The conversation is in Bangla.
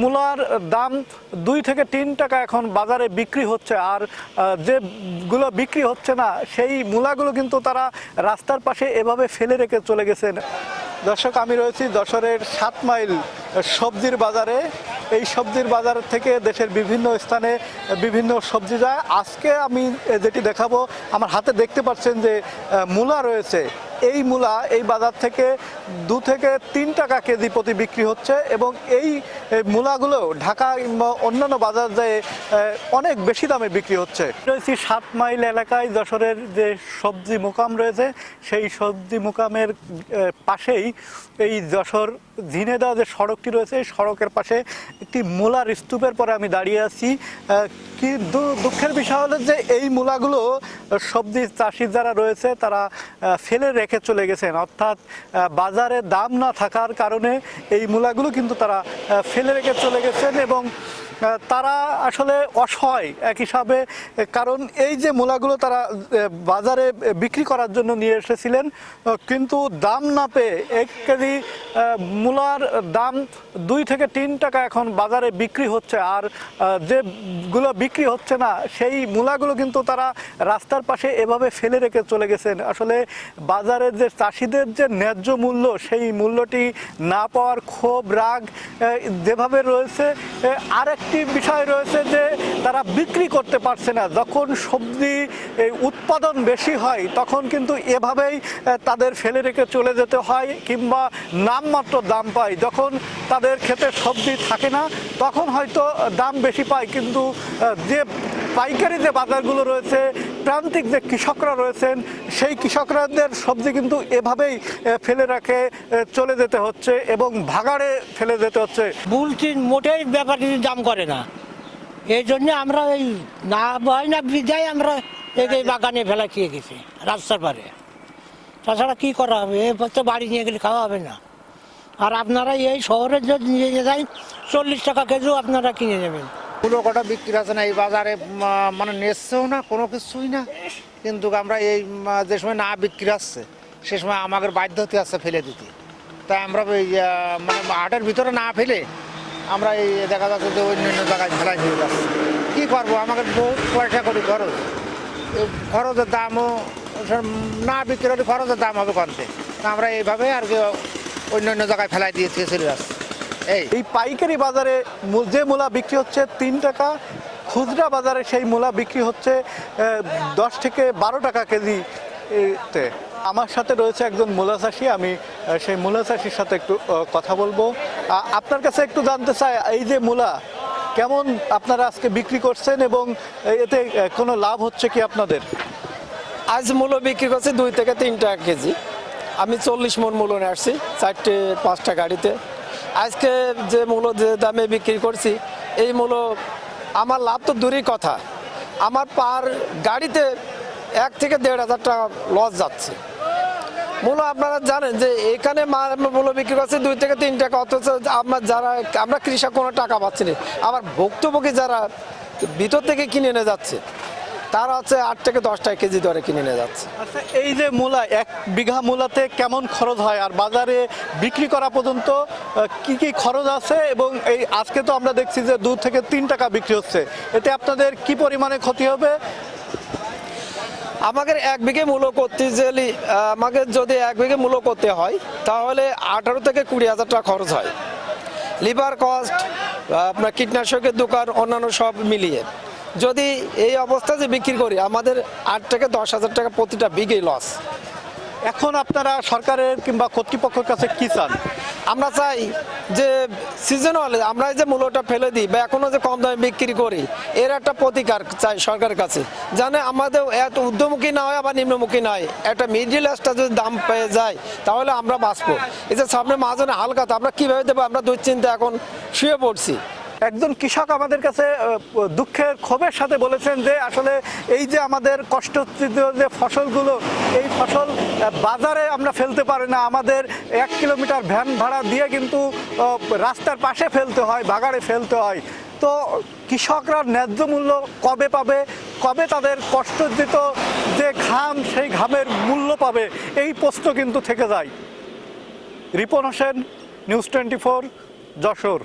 মূলার দাম দুই থেকে তিন টাকা এখন বাজারে বিক্রি হচ্ছে। আর যেগুলো বিক্রি হচ্ছে না, সেই মূলাগুলো কিন্তু তারা রাস্তার পাশে এভাবে ফেলে রেখে চলে গেছেন। দর্শক, আমি রয়েছি যশোরের সাত মাইল সবজির বাজারে। এই সবজির বাজার থেকে দেশের বিভিন্ন স্থানে বিভিন্ন সবজি যায়। আজকে আমি যেটি দেখাবো, আমার হাতে দেখতে পাচ্ছেন যে মূলা রয়েছে। এই মূলা এই বাজার থেকে দু থেকে তিন টাকা কেজি প্রতি বিক্রি হচ্ছে এবং এই মূলাগুলো ঢাকা কিংবা অন্যান্য বাজার যায় অনেক বেশি দামে বিক্রি হচ্ছে। রয়েছি সাত মাইল এলাকায় যশোরের যে সবজি মোকাম রয়েছে, সেই সবজি মোকামের পাশেই এই যশোর ঝিনেদা যে সড়কটি রয়েছে, এই সড়কের পাশে একটি মূলার স্তূপের পরে আমি দাঁড়িয়ে আছি। কিন্তু দুঃখের বিষয় হলো যে এই মূলাগুলো সবজি চাষি যারা রয়েছে, তারা ফেলে রেখে চলে গেছেন। অর্থাৎ বাজারে দাম না থাকার কারণে এই মূলাগুলো কিন্তু তারা ফেলে রেখে চলে গেছেন এবং তারা আসলে অসহায় এক হিসাবে কারণ এই যে মূলাগুলো তারা বাজারে বিক্রি করার জন্য নিয়ে এসেছিলেন কিন্তু দাম না পেয়ে এক কেজি মূলার দাম দুই থেকে তিন টাকা এখন বাজারে বিক্রি হচ্ছে। আর যেগুলো বিক্রি হচ্ছে না সেই মূলাগুলো কিন্তু তারা রাস্তার পাশে এভাবে ফেলে রেখে চলে গেছেন। আসলে বাজারের যে চাষিদের যে ন্যায্য মূল্য সেই মূল্যটি না পাওয়ার ক্ষোভ রাগ যেভাবে রয়েছে আহ, আরেকটি বিষয় রয়েছে যে তারা বিক্রি করতে পারছে না। যখন সবজি উৎপাদন বেশি হয়, তখন কিন্তু এভাবেই তাদের ফেলে রেখে চলে যেতে হয় কিংবা নামমাত্র দাম পায়। যখন তাদের ক্ষেতে সবজি থাকে না, তখন হয়তো দাম বেশি পায়, কিন্তু যে পাইকারি যে বাজারগুলো রয়েছে, প্রান্তিক যে কৃষকরা রয়েছেন, সেই কৃষকরাদের সবজি কিন্তু এভাবেই ফেলে রাখে চলে যেতে হচ্ছে এবং ভাগাড়ে ফেলে যেতে হচ্ছে। বুলটি মোটেই ব্যাপারটি দাম করে না। এই জন্য আমরা এই না হয় না বিদায় আমরা এই বাগানে ফেলা খেয়ে গেছি, রাস্তার পারে তাছাড়া কি করা হবে? এ তো বাড়ি নিয়ে গেলে খাওয়া হবে না। আর আপনারা এই শহরে যদি নিয়ে যান চল্লিশ টাকা কেজিও আপনারা কিনে নেবেন। কুলো কটা বিক্রি আছে না, এই বাজারে মানে নেচছেও না, কোনো কিছুই না। কিন্তু আমরা এই যে সময় না বিক্রি আসছে, সে সময় আমাদের বাধ্য হতে আসছে ফেলে দিতে। তাই আমরা ওই মানে হাটের ভিতরে না ফেলে আমরা এই দেখা যাচ্ছে যে অন্য অন্য জায়গায় ফেলাই ফেলে যাচ্ছে। কী করব? আমাদের বহুত পয়সা করি খরচ। খরচের দামও না বিক্রি হলে খরচের দাম হবে কমতে তা আমরা এইভাবে আর কি অন্য অন্য জায়গায় ফেলাই দিয়ে চলে যাচ্ছি। এই এই পাইকারি বাজারে যে মূলা বিক্রি হচ্ছে তিন টাকা খুচরা বাজারে সেই মূলা বিক্রি হচ্ছে দশ থেকে বারো টাকা কেজি তে। আমার সাথে রয়েছে একজন মূলা চাষি আমি সেই মূলা চাষির সাথে একটু কথা বলব। আপনার কাছে একটু জানতে চাই এই যে মূলা কেমন আপনারা আজকে বিক্রি করছেন এবং এতে কোনো লাভ হচ্ছে কি আপনাদের? আজ মূল্য বিক্রি করছে দুই থেকে তিন টাকা কেজি। আমি চল্লিশ মন মূল্য নিয়ে আসছি চারটে পাঁচটা গাড়িতে। আজকে যে মূল্য যে দামে বিক্রি করছি, এই মূল্য আমার লাভ তো দূরই কথা। আমার পার গাড়িতে এক থেকে দেড় হাজার টাকা লস যাচ্ছে। মূল্য আপনারা জানেন যে এখানে মা- মূল্য বিক্রি করছে দুই থেকে তিন টাকা, অথচ আমরা যারা, আমরা কৃষক কোনো টাকা পাচ্ছি না। আবার ভুক্তভোগী যারা ভিতর থেকে কিনে নিয়ে যাচ্ছে তারা হচ্ছে আট থেকে দশ টাকা কেজি দরে কিনে নিয়ে যাচ্ছে। আচ্ছা এই যে মূলা এক বিঘা মূলাতে কেমন খরচ হয়? আর বাজারে বিক্রি করা পর্যন্ত কি কি খরচ আছে? এবং এই আজকে তো আমরা দেখছি যে দু থেকে তিন টাকা বিক্রি হচ্ছে। এতে আপনাদের কি পরিমাণে ক্ষতি হবে? আমাদের এক বিঘে মূল্য করতে গেলে আমাকে যদি এক বিঘে মূল্য করতে হয় তাহলে আঠারো থেকে কুড়ি হাজার টাকা খরচ হয়। লিভার কস্ট আপনার কীটনাশকের দোকান অন্যান্য সব মিলিয়ে। যদি এই অবস্থা যে বিক্রি করি আমাদের আট থেকে দশ হাজার টাকা প্রতিটা বিঘেই লস এখন আপনারা সরকারের কিংবা কর্তৃপক্ষের কাছে কি চান? আমরা চাই যে সিজনাল আমরা যে মূল্যটা ফেলে দিই বা এখনও যে কম দামে বিক্রি করি এর একটা প্রতিকার চাই সরকারের কাছে। জানে আমাদের এত ঊর্ধ্বমুখী না হয় আবার নিম্নমুখী না হয়। একটা মিডিল ক্লাসটা যদি দাম পেয়ে যায় তাহলে আমরা বাঁচবো। এই যে সামনে মাঝনে হালকাতে আমরা কীভাবে দেবো? আমরা দুশ্চিন্তা এখন শুয়ে পড়ছি। একজন কৃষক আমাদের কাছে দুঃখের ক্ষোভের সাথে বলেছেন যে আসলে এই যে আমাদের কষ্টচিত যে ফসলগুলো, এই ফসল বাজারে আমরা ফেলতে পারি না। আমাদের এক কিলোমিটার ভ্যান ভাড়া দিয়ে কিন্তু রাস্তার পাশে ফেলতে হয় বাগারে ফেলতে হয়। তো কৃষকরা ন্যায্য মূল্য কবে পাবে, কবে তাদের কষ্টজিত যে ঘাম, সেই ঘামের মূল্য পাবে, এই প্রশ্ন কিন্তু থেকে যায়। Ripon Hossain, news twenty four, Jessore.